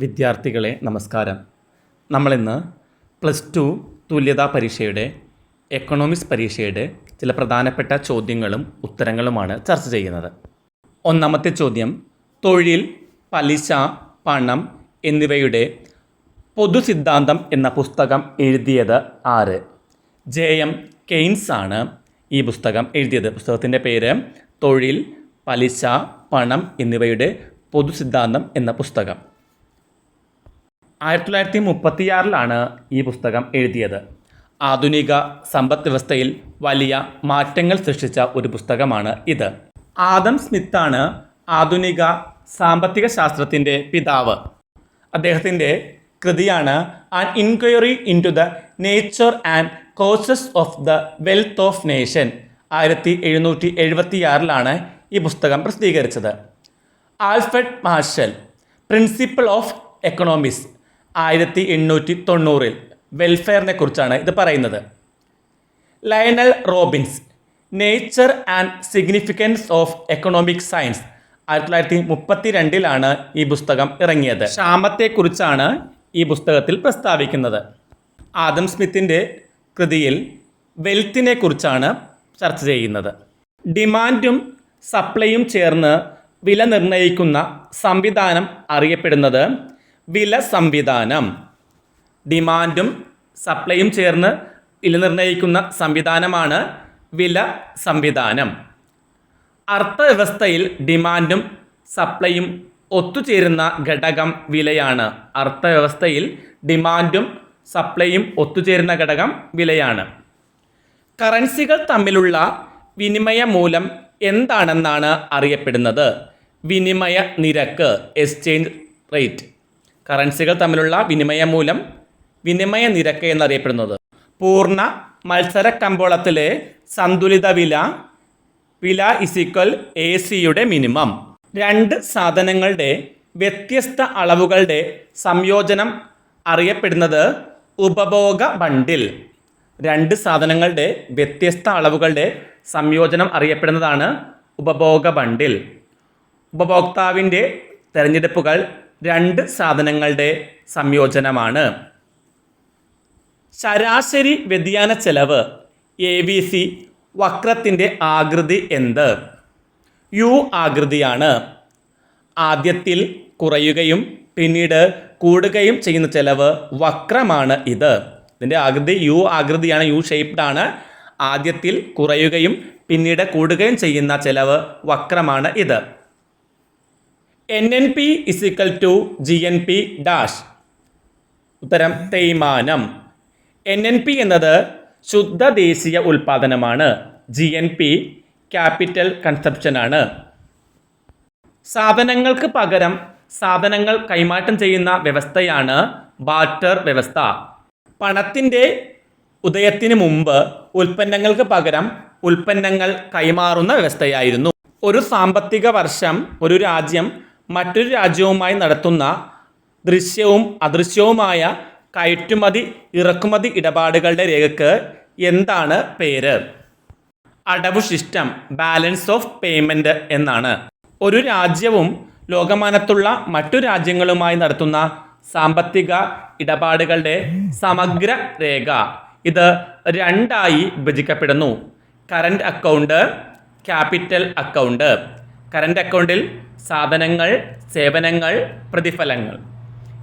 വിദ്യാർത്ഥികളെ നമസ്കാരം. നമ്മളിന്ന് പ്ലസ് ടു തുല്യതാ പരീക്ഷയുടെ എക്കണോമിക്സ് പരീക്ഷയുടെ ചില പ്രധാനപ്പെട്ട ചോദ്യങ്ങളും ഉത്തരങ്ങളുമാണ് ചർച്ച ചെയ്യുന്നത്. ഒന്നാമത്തെ ചോദ്യം തൊഴിൽ പലിശ പണം എന്നിവയുടെ പൊതുസിദ്ധാന്തം എന്ന പുസ്തകം എഴുതിയത് ആര്? ജെ. എം. കെയ്ൻസ് ആണ് ഈ പുസ്തകം എഴുതിയത്. പുസ്തകത്തിന്റെ പേര് തൊഴിൽ പലിശ പണം എന്നിവയുടെ പൊതുസിദ്ധാന്തം എന്ന പുസ്തകം. ആയിരത്തി തൊള്ളായിരത്തി മുപ്പത്തിയാറിലാണ് ഈ പുസ്തകം എഴുതിയത്. ആധുനിക സമ്പദ് വ്യവസ്ഥയിൽ വലിയ മാറ്റങ്ങൾ സൃഷ്ടിച്ച ഒരു പുസ്തകമാണ് ഇത്. ആദം സ്മിത്താണ് ആധുനിക സാമ്പത്തിക ശാസ്ത്രത്തിന്റെ പിതാവ്. അദ്ദേഹത്തിന്റെ കൃതിയാണ് an inquiry into the nature and causes of the wealth of nation ആയിരത്തി എഴുന്നൂറ്റി എഴുപത്തിയാറിലാണ് ഈ പുസ്തകം പ്രസിദ്ധീകരിച്ചത്. Alfred Marshall principle of economics ആയിരത്തി എണ്ണൂറ്റി തൊണ്ണൂറിൽ വെൽഫെയറിനെ കുറിച്ചാണ് ഇത് പറയുന്നത്. Lionel Robbins nature and significance of economic science ആയിരത്തി തൊള്ളായിരത്തി മുപ്പത്തി രണ്ടിലാണ് ഈ പുസ്തകം ഇറങ്ങിയത്. ക്ഷാമത്തെക്കുറിച്ചാണ് ഈ പുസ്തകത്തിൽ പ്രസ്താവിക്കുന്നത്. ആദം സ്മിത്തിന്റെ കൃതിയിൽ വെൽത്തിനെ കുറിച്ചാണ് ചർച്ച ചെയ്യുന്നത്. ഡിമാൻഡും സപ്ലൈയും ചേർന്ന് വില നിർണയിക്കുന്ന സംവിധാനം അറിയപ്പെടുന്നത് വില സംവിധാനം ഡിമാൻഡും സപ്ലൈയും ചേർന്ന് വില നിർണയിക്കുന്ന സംവിധാനമാണ് വില സംവിധാനം അർത്ഥവ്യവസ്ഥയിൽ ഡിമാൻഡും സപ്ലൈയും ഒത്തുചേരുന്ന ഘടകം വിലയാണ്. അർത്ഥവ്യവസ്ഥയിൽ ഡിമാൻഡും സപ്ലൈയും ഒത്തുചേരുന്ന ഘടകം വിലയാണ്. കറൻസികൾ തമ്മിലുള്ള വിനിമയ മൂലം എന്താണെന്നാണ് അറിയപ്പെടുന്നത്? വിനിമയ നിരക്ക് എക്സ്ചേഞ്ച് റേറ്റ്. കറൻസികൾ തമ്മിലുള്ള വിനിമയ മൂലം വിനിമയ നിരക്ക് എന്നറിയപ്പെടുന്നത്. പൂർണ മത്സര കമ്പോളത്തിലെ സന്തുലിത വില വില ഇസിക്വൽ എ സിയുടെ മിനിമം രണ്ട് സാധനങ്ങളുടെ വ്യത്യസ്ത അളവുകളുടെ സംയോജനം അറിയപ്പെടുന്നത് ഉപഭോഗ ബണ്ടിൽ. രണ്ട് സാധനങ്ങളുടെ വ്യത്യസ്ത അളവുകളുടെ സംയോജനം അറിയപ്പെടുന്നതാണ് ഉപഭോഗ ബണ്ടിൽ. ഉപഭോക്താവിന്റെ തിരഞ്ഞെടുപ്പുകൾ രണ്ട് സാധനങ്ങളുടെ സംയോജനമാണ്. ശരാശരി വ്യതിയാന ചെലവ് എ വി സി വക്രത്തിന്റെ ആകൃതി എന്ത്? യു ആകൃതിയാണ്. ആദ്യത്തിൽ കുറയുകയും പിന്നീട് കൂടുകയും ചെയ്യുന്ന ചെലവ് വക്രമാണ് ഇത്. ഇതിന്റെ ആകൃതി യു ആകൃതിയാണ് യു ഷേപ്ഡ് ആണ്. ആദ്യത്തിൽ കുറയുകയും പിന്നീട് കൂടുകയും ചെയ്യുന്ന ചെലവ് വക്രമാണ് ഇത്. N N P is equal to G N P dash ഉത്തരം തേയ്മാനം. എൻ എൻ പി എന്നത് ശുദ്ധ ദേശീയ ഉൽപാദനമാണ്. ജി എൻ പി ക്യാപിറ്റൽ കൺസപ്ഷനാണ് സാധനങ്ങൾക്ക് പകരം സാധനങ്ങൾ കൈമാറ്റം ചെയ്യുന്ന വ്യവസ്ഥയാണ് ബാർട്ടർ വ്യവസ്ഥ. പണത്തിന്റെ ഉദയത്തിന് മുമ്പ് ഉൽപ്പന്നങ്ങൾക്ക് പകരം ഉൽപ്പന്നങ്ങൾ കൈമാറുന്ന വ്യവസ്ഥയായിരുന്നു. ഒരു സാമ്പത്തിക വർഷം ഒരു രാജ്യം മറ്റൊരു രാജ്യവുമായി നടത്തുന്ന ദൃശ്യവും അദൃശ്യവുമായ കയറ്റുമതി ഇറക്കുമതി ഇടപാടുകളുടെ രേഖക്ക് എന്താണ് പേര്? അടവ് സിസ്റ്റം ബാലൻസ് ഓഫ് പേയ്മെന്റ് എന്നാണ്. ഒരു രാജ്യവും ലോകമാനത്തുള്ള മറ്റു രാജ്യങ്ങളുമായി നടത്തുന്ന സാമ്പത്തിക ഇടപാടുകളുടെ സമഗ്ര രേഖ. ഇത് രണ്ടായി വിഭജിക്കപ്പെടുന്നു. Current account capital account. Current അക്കൗണ്ടിൽ സാധനങ്ങൾ സേവനങ്ങൾ പ്രതിഫലങ്ങൾ.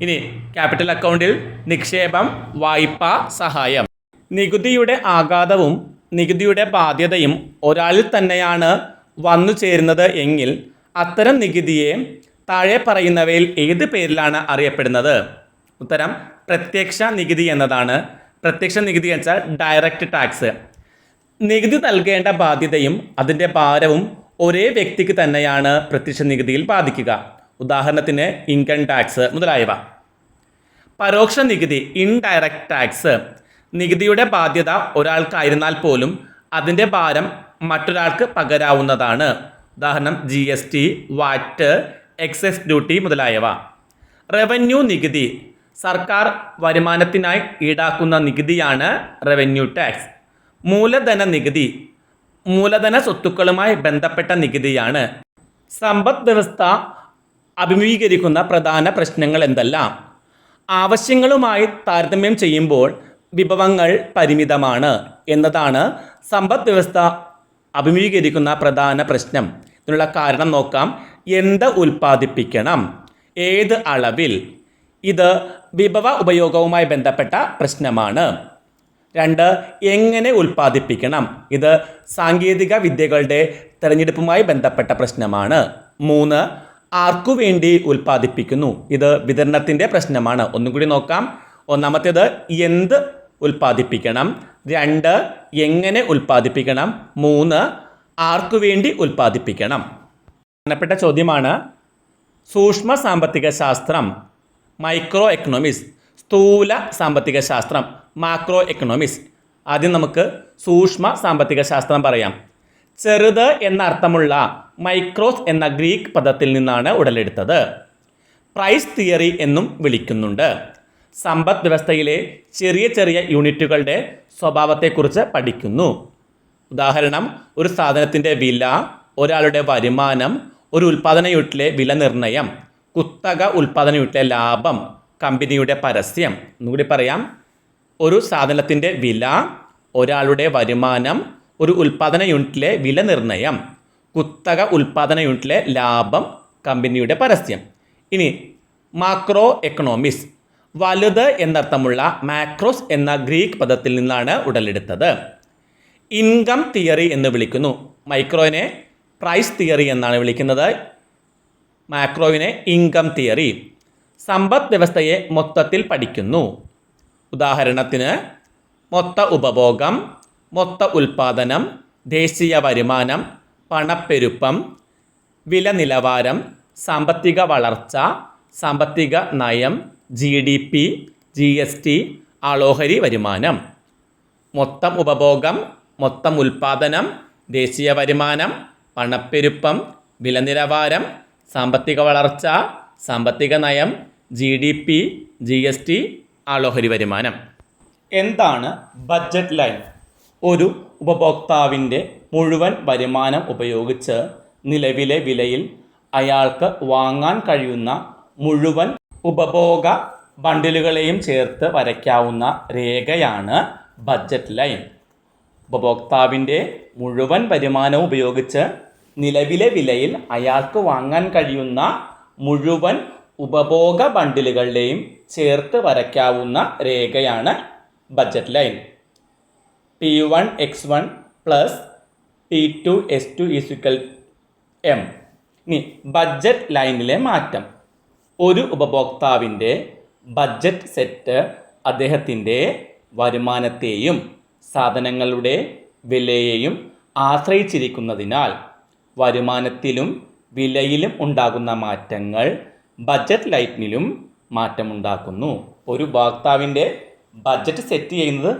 ഇനി ക്യാപിറ്റൽ അക്കൗണ്ടിൽ നിക്ഷേപം വായ്പ സഹായം. നികുതിയുടെ ആഘാതവും നികുതിയുടെ ബാധ്യതയും ഒരാളിൽ തന്നെയാണ് വന്നു ചേരുന്നത് എങ്കിൽ അത്തരം നികുതിയെ താഴെ പറയുന്നവയിൽ ഏത് പേരിലാണ് അറിയപ്പെടുന്നത്? ഉത്തരം പ്രത്യക്ഷ നികുതി എന്നതാണ്. പ്രത്യക്ഷ നികുതി വെച്ചാൽ ഡയറക്റ്റ് ടാക്സ് നികുതി നൽകേണ്ട ബാധ്യതയും അതിന്റെ ഭാരവും ഒരേ വ്യക്തിക്ക് തന്നെയാണ് പ്രത്യക്ഷ നികുതിയിൽ ബാധിക്കുക. ഉദാഹരണത്തിന് ഇൻകം ടാക്സ് മുതലായവ. പരോക്ഷ നികുതി ഇൻഡയറക്റ്റ് ടാക്സ് നികുതിയുടെ ബാധ്യത ഒരാൾക്കായിരുന്നാൽ പോലും അതിന്റെ ഭാരം മറ്റൊരാൾക്ക് പകരാവുന്നതാണ്. ഉദാഹരണം G S T VAT excise duty മുതലായവ. റവന്യൂ നികുതി സർക്കാർ വരുമാനത്തിനായി ഈടാക്കുന്ന നികുതിയാണ് റവന്യൂ ടാക്സ് മൂലധന നികുതി മൂലധന സ്വത്തുക്കളുമായി ബന്ധപ്പെട്ട നികുതിയാണ്. സമ്പദ് വ്യവസ്ഥ അഭിമുഖീകരിക്കുന്ന പ്രധാന പ്രശ്നങ്ങൾ എന്തെല്ലാം? ആവശ്യങ്ങളുമായി താരതമ്യം ചെയ്യുമ്പോൾ വിഭവങ്ങൾ പരിമിതമാണ് എന്നതാണ് സമ്പദ് വ്യവസ്ഥ അഭിമുഖീകരിക്കുന്ന പ്രധാന പ്രശ്നം. ഇതിനുള്ള കാരണം നോക്കാം. എന്ത് ഉൽപ്പാദിപ്പിക്കണം? ഏത് അളവിൽ? ഇത് വിഭവ ഉപയോഗവുമായി ബന്ധപ്പെട്ട പ്രശ്നമാണ്. രണ്ട് എങ്ങനെ ഉൽപ്പാദിപ്പിക്കണം? ഇത് സാങ്കേതിക വിദ്യകളുടെ തിരഞ്ഞെടുപ്പുമായി ബന്ധപ്പെട്ട പ്രശ്നമാണ്. മൂന്ന് ആർക്കു വേണ്ടി ഉൽപ്പാദിപ്പിക്കുന്നു? ഇത് വിതരണത്തിന്റെ പ്രശ്നമാണ്. ഒന്നും കൂടി നോക്കാം. ഒന്നാമത്തേത് എന്ത് ഉൽപ്പാദിപ്പിക്കണം? രണ്ട് എങ്ങനെ ഉൽപ്പാദിപ്പിക്കണം? മൂന്ന് ആർക്കു വേണ്ടി ഉൽപ്പാദിപ്പിക്കണം? പ്രധാനപ്പെട്ട ചോദ്യമാണ് സൂക്ഷ്മ സാമ്പത്തിക ശാസ്ത്രം മൈക്രോ എക്കണോമിക്സ് സ്ഥൂല സാമ്പത്തിക ശാസ്ത്രം. മാക്രോ എക്കണോമിക്സ് ആദ്യം നമുക്ക് സൂക്ഷ്മ സാമ്പത്തിക ശാസ്ത്രം പറയാം. ചെറുത് എന്നർത്ഥമുള്ള മൈക്രോസ് എന്ന ഗ്രീക്ക് പദത്തിൽ നിന്നാണ് ഉടലെടുത്തത്. പ്രൈസ് തിയറി എന്നും വിളിക്കുന്നുണ്ട്. സമ്പദ് വ്യവസ്ഥയിലെ ചെറിയ ചെറിയ യൂണിറ്റുകളുടെ സ്വഭാവത്തെക്കുറിച്ച് പഠിക്കുന്നു. ഉദാഹരണം ഒരു സാധനത്തിന്റെ വില ഒരാളുടെ വരുമാനം ഒരു ഉൽപ്പാദന യൂണിറ്റിലെ വില നിർണയം കുത്തക ഉൽപ്പാദന യൂണിറ്റിലെ ലാഭം കമ്പനിയുടെ പരസ്യം. എന്നുകൂടി പറയാം. ഒരു സാധനത്തിന്റെ വില ഒരാളുടെ വരുമാനം ഒരു ഉൽപ്പാദന യൂണിറ്റിലെ വില നിർണയം കുത്തക ഉൽപ്പാദന യൂണിറ്റിലെ ലാഭം കമ്പനിയുടെ പരസ്യം. ഇനി മാക്രോ എക്കണോമിക്സ് വലുത് എന്നർത്ഥമുള്ള മാക്രോസ് എന്ന ഗ്രീക്ക് പദത്തിൽ നിന്നാണ് ഉടലെടുത്തത്. ഇൻകം തിയറി എന്ന് വിളിക്കുന്നു. മൈക്രോവിനെ പ്രൈസ് തിയറി എന്നാണ് വിളിക്കുന്നത്. മാക്രോവിനെ ഇൻകം തിയറി സമ്പദ് വ്യവസ്ഥയെ മൊത്തത്തിൽ പഠിക്കുന്നു. ഉദാഹരണത്തിന് മൊത്ത ഉപഭോഗം മൊത്ത ഉൽപാദനം ദേശീയ വരുമാനം പണപ്പെരുപ്പം വില നിലവാരം സാമ്പത്തിക വളർച്ച സാമ്പത്തിക നയം G D P G S T ആളോഹരി വരുമാനം. മൊത്തം ഉപഭോഗം മൊത്തം ഉൽപാദനം ദേശീയ വരുമാനം പണപ്പെരുപ്പം വില നിലവാരം സാമ്പത്തിക വളർച്ച സാമ്പത്തിക നയം G D P G S T ആളോഹരി വരുമാനം. എന്താണ് ബഡ്ജറ്റ് ലൈൻ? ഒരു ഉപഭോക്താവിന്റെ മുഴുവൻ വരുമാനം ഉപയോഗിച്ച് നിലവിലെ വിലയിൽ അയാൾക്ക് വാങ്ങാൻ കഴിയുന്ന മുഴുവൻ ഉപഭോഗ ബണ്ടിലുകളെയും ചേർത്ത് വരയ്ക്കാവുന്ന രേഖയാണ് ബഡ്ജറ്റ് ലൈൻ. ഉപഭോക്താവിന്റെ മുഴുവൻ വരുമാനവും ഉപയോഗിച്ച് നിലവിലെ വിലയിൽ അയാൾക്ക് വാങ്ങാൻ കഴിയുന്ന മുഴുവൻ ഉപഭോഗ ബണ്ടിലുകളുടെയും ചേർത്ത് വരയ്ക്കാവുന്ന രേഖയാണ് budget line. P one X one plus P two S two is equal M ഇനി ബഡ്ജറ്റ് ലൈനിലെ മാറ്റം. ഒരു ഉപഭോക്താവിന്റെ ബഡ്ജറ്റ് സെറ്റ് അദ്ദേഹത്തിന്റെ വരുമാനത്തെയും സാധനങ്ങളുടെ വിലയെയും ആശ്രയിച്ചിരിക്കുന്നതിനാൽ വരുമാനത്തിലും വിലയിലും ഉണ്ടാകുന്ന മാറ്റങ്ങൾ ബഡ്ജറ്റ് ലൈറ്റിനിലും മാറ്റമുണ്ടാക്കുന്നു. ഒരു ഉപഭോക്താവിന്റെ ബഡ്ജറ്റ് സെറ്റ് ചെയ്യുന്നത്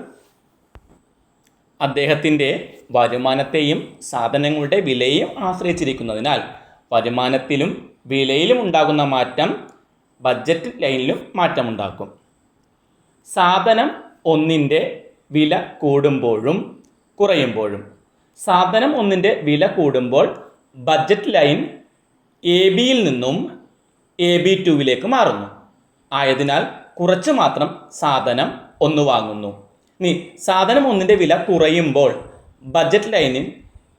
അദ്ദേഹത്തിന്റെ വരുമാനത്തെയും സാധനങ്ങളുടെ വിലയെയും ആശ്രയിച്ചിരിക്കുന്നതിനാൽ വരുമാനത്തിലും വിലയിലും ഉണ്ടാകുന്ന മാറ്റം ബഡ്ജറ്റ് ലൈനിലും മാറ്റമുണ്ടാക്കും. സാധനം ഒന്നിന്റെ വില കൂടുമ്പോഴും കുറയുമ്പോഴും. സാധനം ഒന്നിന്റെ വില കൂടുമ്പോൾ ബഡ്ജറ്റ് ലൈൻ എ ബിയിൽ നിന്നും എ ബി ടുവിലേക്ക് മാറുന്നു. ആയതിനാൽ കുറച്ച് മാത്രം സാധനം ഒന്ന് വാങ്ങുന്നു. ഇനി സാധനം ഒന്നിന്റെ വില കുറയുമ്പോൾ ബജറ്റ് ലൈനിൽ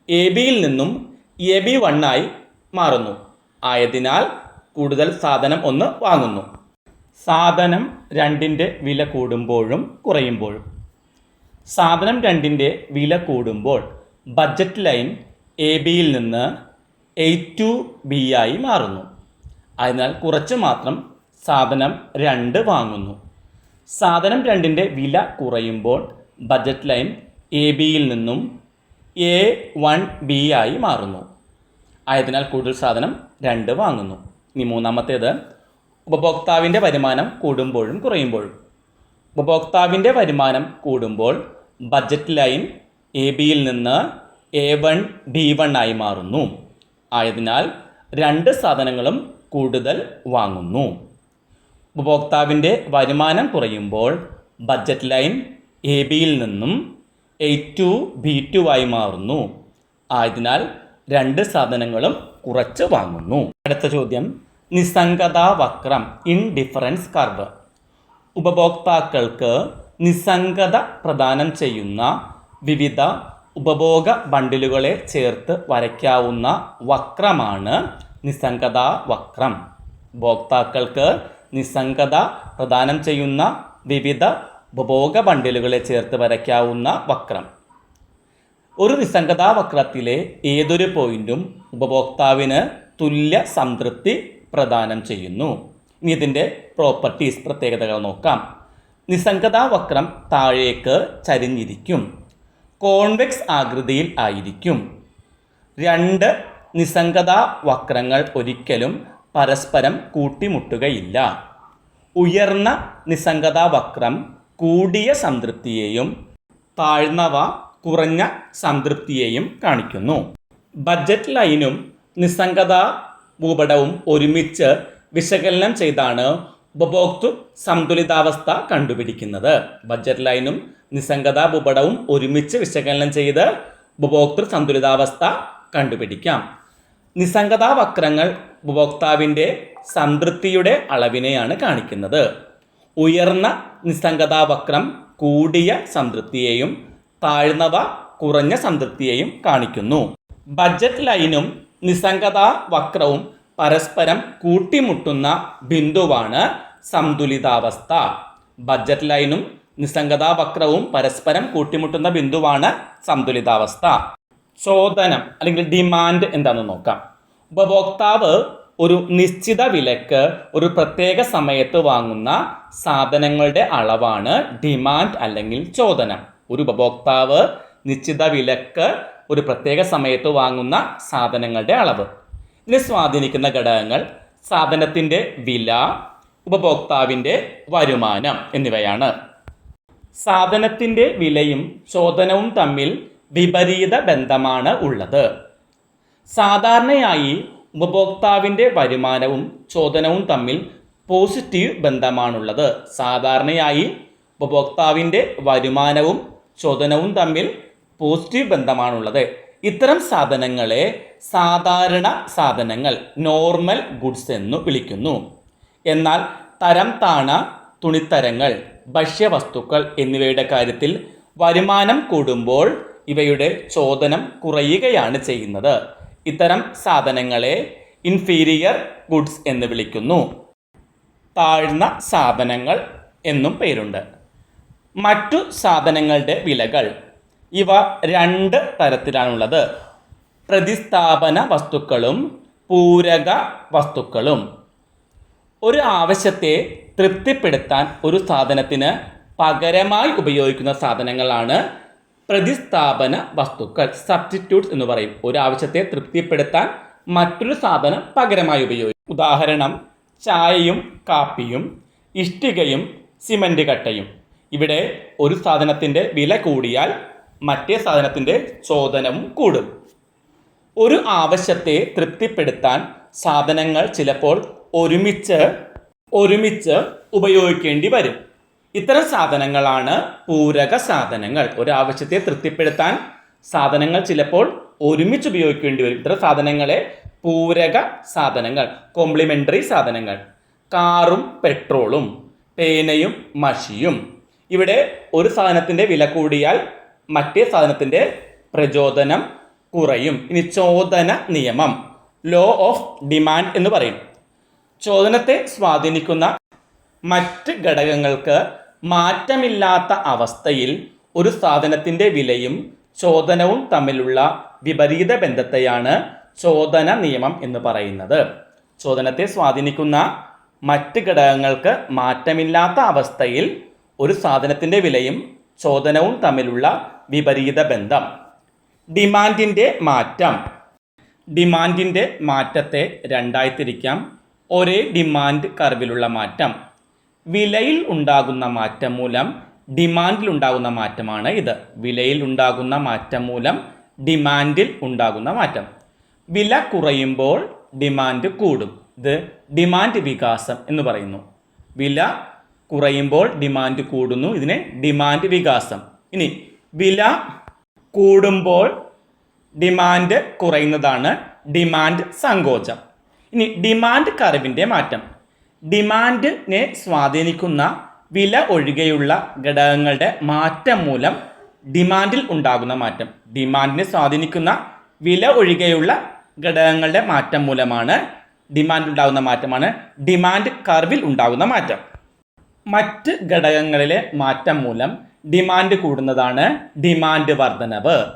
എ ബിയിൽ നിന്നും എ ബി വണ്ണായി മാറുന്നു. ആയതിനാൽ കൂടുതൽ സാധനം ഒന്ന് വാങ്ങുന്നു. സാധനം രണ്ടിന്റെ വില കൂടുമ്പോഴും കുറയുമ്പോഴും. സാധനം രണ്ടിന്റെ വില കൂടുമ്പോൾ ബജറ്റ് ലൈൻ എ ബിയിൽ നിന്ന് എയ്റ്റ് ടു ബി ആയി മാറുന്നു. അതിനാൽ കുറച്ച് മാത്രം സാധനം രണ്ട് വാങ്ങുന്നു. സാധനം രണ്ടിന്റെ വില കുറയുമ്പോൾ ബജറ്റ് ലൈൻ എ ബിയിൽ നിന്നും എ വൺ ബി ആയി മാറുന്നു. ആയതിനാൽ കൂടുതൽ സാധനം രണ്ട് വാങ്ങുന്നു. ഇനി മൂന്നാമത്തേത് ഉപഭോക്താവിന്റെ വരുമാനം കൂടുമ്പോഴും കുറയുമ്പോഴും. ഉപഭോക്താവിന്റെ വരുമാനം കൂടുമ്പോൾ ബജറ്റ് ലൈൻ എ ബിയിൽ നിന്ന് എ വൺ ബി വൺ ആയി മാറുന്നു. ആയതിനാൽ രണ്ട് സാധനങ്ങളും കൂടുതൽ വാങ്ങുന്നു. ഉപഭോക്താവിന്റെ വരുമാനം കുറയുമ്പോൾ ബഡ്ജറ്റ് ലൈൻ എ ബിയിൽ നിന്നും എ ടു ബി ടു ആയി മാറുന്നു. ആയതിനാൽ രണ്ട് സാധനങ്ങളും കുറച്ച് വാങ്ങുന്നു. അടുത്ത ചോദ്യം. നിസ്സംഗതാ വക്രം ഇൻഡിഫറൻസ് കർവ്. ഉപഭോക്താക്കൾക്ക് നിസ്സംഗത പ്രദാനം ചെയ്യുന്ന വിവിധ ഉപഭോഗ ബണ്ടിലുകളെ ചേർത്ത് വരയ്ക്കാവുന്ന വക്രമാണ് നിസ്സംഗതാ വക്രം. ഉപഭോക്താക്കൾക്ക് നിസ്സംഗത പ്രദാനം ചെയ്യുന്ന വിവിധ ഉപഭോഗ ബണ്ടിലുകളെ ചേർത്ത് വരയ്ക്കാവുന്ന വക്രം. ഒരു നിസ്സംഗതാ വക്രത്തിലെ ഏതൊരു പോയിന്റും ഉപഭോക്താവിന് തുല്യ സംതൃപ്തി പ്രദാനം ചെയ്യുന്നു. ഇനി ഇതിന്റെ പ്രോപ്പർട്ടീസ് പ്രത്യേകതകൾ നോക്കാം. നിസ്സംഗതാ വക്രം താഴേക്ക് ചരിഞ്ഞിരിക്കും. കോൺവെക്സ് ആകൃതിയിൽ ആയിരിക്കും. രണ്ട് നിസ്സംഗതാ വക്രങ്ങൾ ഒരിക്കലും പരസ്പരം കൂട്ടിമുട്ടുകയില്ല. ഉയർന്ന നിസ്സംഗതാ വക്രം കൂടിയ സംതൃപ്തിയെയും താഴ്ന്നവ കുറഞ്ഞ സംതൃപ്തിയെയും കാണിക്കുന്നു. ബഡ്ജറ്റ് ലൈനും നിസ്സംഗതാ ഭൂപടവും ഒരുമിച്ച് വിശകലനം ചെയ്താണ് ഉപഭോക്തൃ സന്തുലിതാവസ്ഥ കണ്ടുപിടിക്കുന്നത്. ബഡ്ജറ്റ് ലൈനും നിസ്സംഗതാ ഭൂപടവും ഒരുമിച്ച് വിശകലനം ചെയ്ത് ഉപഭോക്തൃ സന്തുലിതാവസ്ഥ കണ്ടുപിടിക്കാം. നിസ്സംഗതാ വക്രങ്ങൾ ഉപഭോക്താവിന്റെ സംതൃപ്തിയുടെ അളവിനെയാണ് കാണിക്കുന്നത്. ഉയർന്ന നിസ്സംഗതാ വക്രം കൂടിയ സംതൃപ്തിയെയും താഴ്ന്നവ കുറഞ്ഞ സംതൃപ്തിയെയും കാണിക്കുന്നു. ബഡ്ജറ്റ് ലൈനും നിസ്സംഗതാ വക്രവും പരസ്പരം കൂട്ടിമുട്ടുന്ന ബിന്ദുവാണ് സന്തുലിതാവസ്ഥ ബഡ്ജറ്റ് ലൈനും നിസ്സംഗതാ വക്രവും പരസ്പരം കൂട്ടിമുട്ടുന്ന ബിന്ദുവാണ് സന്തുലിതാവസ്ഥ ചോദനം അല്ലെങ്കിൽ ഡിമാൻഡ് എന്താണെന്ന് നോക്കാം. ഉപഭോക്താവ് ഒരു നിശ്ചിത വിലക്ക് ഒരു പ്രത്യേക സമയത്ത് വാങ്ങുന്ന സാധനങ്ങളുടെ അളവാണ് ഡിമാൻഡ് അല്ലെങ്കിൽ ചോദനം. ഒരു ഉപഭോക്താവ് നിശ്ചിത വിലക്ക് ഒരു പ്രത്യേക സമയത്ത് വാങ്ങുന്ന സാധനങ്ങളുടെ അളവ്. ഇതിനെ സ്വാധീനിക്കുന്ന ഘടകങ്ങൾ സാധനത്തിന്റെ വില ഉപഭോക്താവിന്റെ വരുമാനം എന്നിവയാണ്. സാധനത്തിന്റെ വിലയും ചോദനവും തമ്മിൽ വിപരീത ബന്ധമാണ് ഉള്ളത്. സാധാരണയായി ഉപഭോക്താവിന്റെ വരുമാനവും ചോദനവും തമ്മിൽ പോസിറ്റീവ് ബന്ധമാണുള്ളത്. സാധാരണയായി ഉപഭോക്താവിന്റെ വരുമാനവും ചോദനവും തമ്മിൽ പോസിറ്റീവ് ബന്ധമാണുള്ളത്. ഇത്തരം സാധനങ്ങളെ സാധാരണ സാധനങ്ങൾ നോർമൽ ഗുഡ്സ് എന്ന് വിളിക്കുന്നു. എന്നാൽ തരം താണ തുണിത്തരങ്ങൾ ഭക്ഷ്യവസ്തുക്കൾ എന്നിവയുടെ കാര്യത്തിൽ വരുമാനം കൂടുമ്പോൾ ഇവയുടെ ചോദനം കുറയുകയാണ് ചെയ്യുന്നത്. ഇത്തരം സാധനങ്ങളെ ഇൻഫീരിയർ ഗുഡ്സ് എന്ന് വിളിക്കുന്നു. താഴ്ന്ന സാധനങ്ങൾ എന്നും പേരുണ്ട്. മറ്റു സാധനങ്ങളുടെ വിലകൾ. ഇവ രണ്ട് തരത്തിലാണുള്ളത്. പ്രതിസ്ഥാപന വസ്തുക്കളും പൂരക വസ്തുക്കളും. ഒരു ആവശ്യത്തെ തൃപ്തിപ്പെടുത്താൻ ഒരു സാധനത്തിന് പകരമായി ഉപയോഗിക്കുന്ന സാധനങ്ങളാണ് പ്രതിസ്ഥാപന വസ്തുക്കൾ സബ്സ്റ്റിറ്റ്യൂട്ട്സ് എന്ന് പറയും. ഒരു ആവശ്യത്തെ തൃപ്തിപ്പെടുത്താൻ മറ്റൊരു സാധനം പകരമായി ഉപയോഗിക്കും. ഉദാഹരണം ചായയും കാപ്പിയും ഇഷ്ടികയും സിമന്റ് കട്ടയും. ഇവിടെ ഒരു സാധനത്തിന്റെ വില കൂടിയാൽ മറ്റേ സാധനത്തിന്റെ ചോദനവും കൂടും. ഒരു ആവശ്യത്തെ തൃപ്തിപ്പെടുത്താൻ സാധനങ്ങൾ ചിലപ്പോൾ ഒരുമിച്ച് ഒരുമിച്ച് ഉപയോഗിക്കേണ്ടി വരും. ഇത്തരം സാധനങ്ങളാണ് പൂരക സാധനങ്ങൾ. ഒരു ആവശ്യത്തെ തൃപ്തിപ്പെടുത്താൻ സാധനങ്ങൾ ചിലപ്പോൾ ഒരുമിച്ച് ഉപയോഗിക്കേണ്ടി വരും. ഇത്തരം സാധനങ്ങളെ പൂരക സാധനങ്ങൾ കോംപ്ലിമെന്ററി സാധനങ്ങൾ. കാറും പെട്രോളും പേനയും മഷിയും. ഇവിടെ ഒരു സാധനത്തിന്റെ വില കൂടിയാൽ മറ്റേ സാധനത്തിന്റെ പ്രചോദനം കുറയും. ഇനി ചോദന നിയമം ലോ ഓഫ് ഡിമാൻഡ് എന്ന് പറയും. ചോദനത്തെ സ്വാധീനിക്കുന്ന മറ്റ് ഘടകങ്ങൾക്ക് മാറ്റമില്ലാത്ത അവസ്ഥയിൽ ഒരു സാധനത്തിന്റെ വിലയും ചോദനവും തമ്മിലുള്ള വിപരീത ബന്ധത്തെയാണ് ചോദന നിയമം എന്ന് പറയുന്നത്. ചോദനത്തെ സ്വാധീനിക്കുന്ന മറ്റ് ഘടകങ്ങൾക്ക് മാറ്റമില്ലാത്ത അവസ്ഥയിൽ ഒരു സാധനത്തിന്റെ വിലയും ചോദനവും തമ്മിലുള്ള വിപരീത ബന്ധം. ഡിമാൻഡിന്റെ മാറ്റം. ഡിമാൻഡിന്റെ മാറ്റത്തെ രണ്ടായി തിരിക്കാം. ഒരേ ഡിമാൻഡ് കർവിലുള്ള മാറ്റം. വിലയിൽ ഉണ്ടാകുന്ന മാറ്റം മൂലം ഡിമാൻഡിൽ ഉണ്ടാകുന്ന മാറ്റമാണ് ഇത്. വിലയിൽ ഉണ്ടാകുന്ന മാറ്റം മൂലം ഡിമാൻഡിൽ ഉണ്ടാകുന്ന മാറ്റം. വില കുറയുമ്പോൾ ഡിമാൻഡ് കൂടും. ഇത് ഡിമാൻഡ് വികാസം എന്ന് പറയുന്നു. വില കുറയുമ്പോൾ ഡിമാൻഡ് കൂടുന്നു. ഇതിനെ ഡിമാൻഡ് വികാസം. ഇനി വില കൂടുമ്പോൾ ഡിമാൻഡ് കുറയുന്നതാണ് ഡിമാൻഡ് സങ്കോചം. ഇനി ഡിമാൻഡ് കറിവിന്റെ മാറ്റം. ഡിമാൻഡിനെ സ്വാധീനിക്കുന്ന വില ഒഴികെയുള്ള ഘടകങ്ങളുടെ മാറ്റം മൂലം ഡിമാൻഡിൽ ഉണ്ടാകുന്ന മാറ്റം. ഡിമാൻഡിനെ സ്വാധീനിക്കുന്ന വില ഒഴികെയുള്ള ഘടകങ്ങളുടെ മാറ്റം മൂലമാണ് ഡിമാൻഡ് ഉണ്ടാകുന്ന മാറ്റമാണ്. ഡിമാൻഡ് കർവിൽ ഉണ്ടാകുന്ന മാറ്റം. മറ്റ് ഘടകങ്ങളിലെ മാറ്റം മൂലം ഡിമാൻഡ് കൂടുന്നതാണ് ഡിമാൻഡ് വർധനവ്.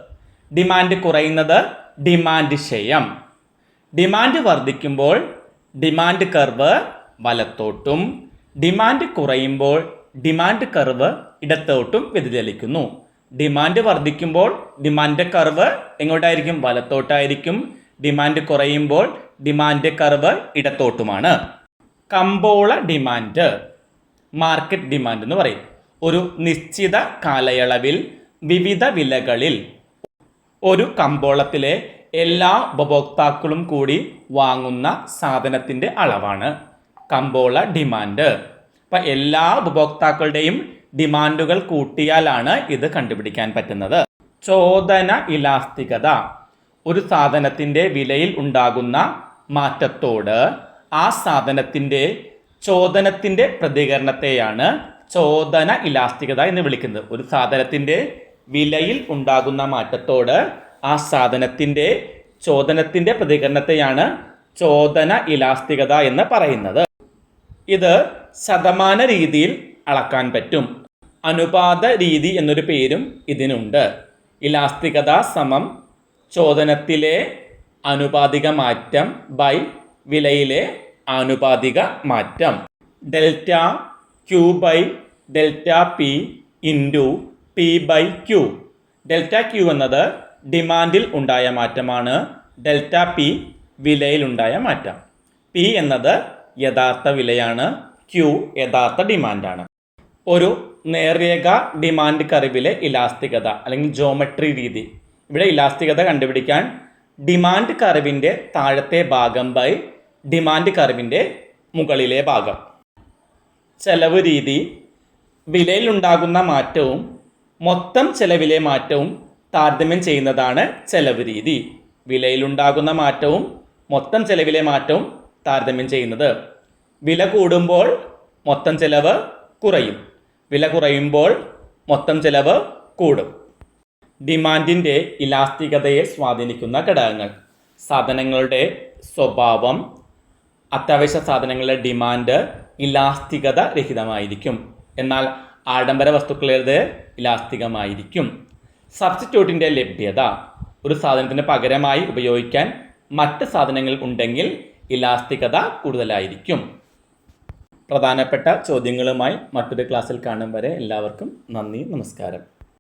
ഡിമാൻഡ് കുറയുന്നത് ഡിമാൻഡ് ക്ഷയം. ഡിമാൻഡ് വർദ്ധിക്കുമ്പോൾ ഡിമാൻഡ് കർവ് വലത്തോട്ടും ഡിമാൻഡ് കുറയുമ്പോൾ ഡിമാൻഡ് കർവ് ഇടത്തോട്ടും വ്യതിചലിക്കുന്നു. ഡിമാൻഡ് വർദ്ധിക്കുമ്പോൾ ഡിമാൻഡ് കർവ് എങ്ങോട്ടായിരിക്കും? വലത്തോട്ടായിരിക്കും. ഡിമാൻഡ് കുറയുമ്പോൾ ഡിമാൻഡ് കർവ് ഇടത്തോട്ടുമാണ്. കമ്പോള ഡിമാൻഡ് മാർക്കറ്റ് ഡിമാൻഡ് എന്ന് പറയും. ഒരു നിശ്ചിത കാലയളവിൽ വിവിധ വിലകളിൽ ഒരു കമ്പോളത്തിലെ എല്ലാ ഉപഭോക്താക്കളും കൂടി വാങ്ങുന്ന സാധനത്തിന്റെ അളവാണ്. കമ്പോള ഡിമാൻഡ്. അപ്പം എല്ലാ ഉപഭോക്താക്കളുടെയും ഡിമാൻഡുകൾ കൂട്ടിയാലാണ് ഇത് കണ്ടുപിടിക്കാൻ പറ്റുന്നത്. ചോദന ഇലാസ്തികത. ഒരു സാധനത്തിന്റെ വിലയിൽ ഉണ്ടാകുന്ന മാറ്റത്തോട് ആ സാധനത്തിന്റെ ചോദനത്തിന്റെ പ്രതികരണത്തെയാണ് ചോദന ഇലാസ്തികത എന്ന് വിളിക്കുന്നത്. ഒരു സാധനത്തിന്റെ വിലയിൽ ഉണ്ടാകുന്ന മാറ്റത്തോട് ആ സാധനത്തിന്റെ ചോദനത്തിന്റെ പ്രതികരണത്തെയാണ് ചോദന ഇലാസ്തികത എന്ന് പറയുന്നത്. ഇത് ശതമാന രീതിയിൽ അളക്കാൻ പറ്റും. അനുപാത രീതി എന്നൊരു പേരും ഇതിനുണ്ട്. ഇലാസ്തികത സമം ചോദനത്തിലെ അനുപാതിക മാറ്റം ബൈ വിലയിലെ ആനുപാതിക മാറ്റം. Delta Q by delta P into P by Q. Delta Q എന്നത് ഡിമാൻഡിൽ ഉണ്ടായ മാറ്റമാണ്. ഡെൽറ്റ പി വിലയിലുണ്ടായ മാറ്റം. പി എന്നത് യഥാർത്ഥ വിലയാണ് ക്യൂ യഥാർത്ഥ ഡിമാൻഡാണ്. ഒരു നേർരേഖ ഡിമാൻഡ് കറിവിലെ ഇലാസ്തികത അല്ലെങ്കിൽ ജോമെട്രി രീതി. ഇവിടെ ഇലാസ്തികത കണ്ടുപിടിക്കാൻ ഡിമാൻഡ് കറിവിന്റെ താഴത്തെ ഭാഗം ബൈ ഡിമാൻഡ് കറിവിന്റെ മുകളിലെ ഭാഗം. ചെലവ് രീതി. വിലയിലുണ്ടാകുന്ന മാറ്റവും മൊത്തം ചെലവിലെ മാറ്റവും താരതമ്യം ചെയ്യുന്നതാണ് ചെലവ് രീതി. വിലയിലുണ്ടാകുന്ന മാറ്റവും മൊത്തം ചെലവിലെ മാറ്റവും താരതമ്യം ചെയ്യുന്നത്. വില കൂടുമ്പോൾ മൊത്തം ചെലവ് കുറയും. വില കുറയുമ്പോൾ മൊത്തം ചെലവ് കൂടും. ഡിമാൻഡിന്റെ ഇലാസ്തികതയെ സ്വാധീനിക്കുന്ന ഘടകങ്ങൾ. സാധനങ്ങളുടെ സ്വഭാവം അത്യാവശ്യ സാധനങ്ങളുടെ ഡിമാൻഡ് ഇലാസ്തികത രഹിതമായിരിക്കും. എന്നാൽ ആഡംബര വസ്തുക്കളുടെ ഇലാസ്തികമായിരിക്കും. സബ്സ്റ്റിറ്റ്യൂട്ടിന്റെ ലഭ്യത. ഒരു സാധനത്തിന് പകരമായി ഉപയോഗിക്കാൻ മറ്റ് സാധനങ്ങൾ ഉണ്ടെങ്കിൽ ഇലാസ്തികത കൂടുതലായിരിക്കും. പ്രധാനപ്പെട്ട ചോദ്യങ്ങളുമായി മറ്റൊരു ക്ലാസ്സിൽ കാണും വരെ എല്ലാവർക്കും നന്ദി നമസ്കാരം.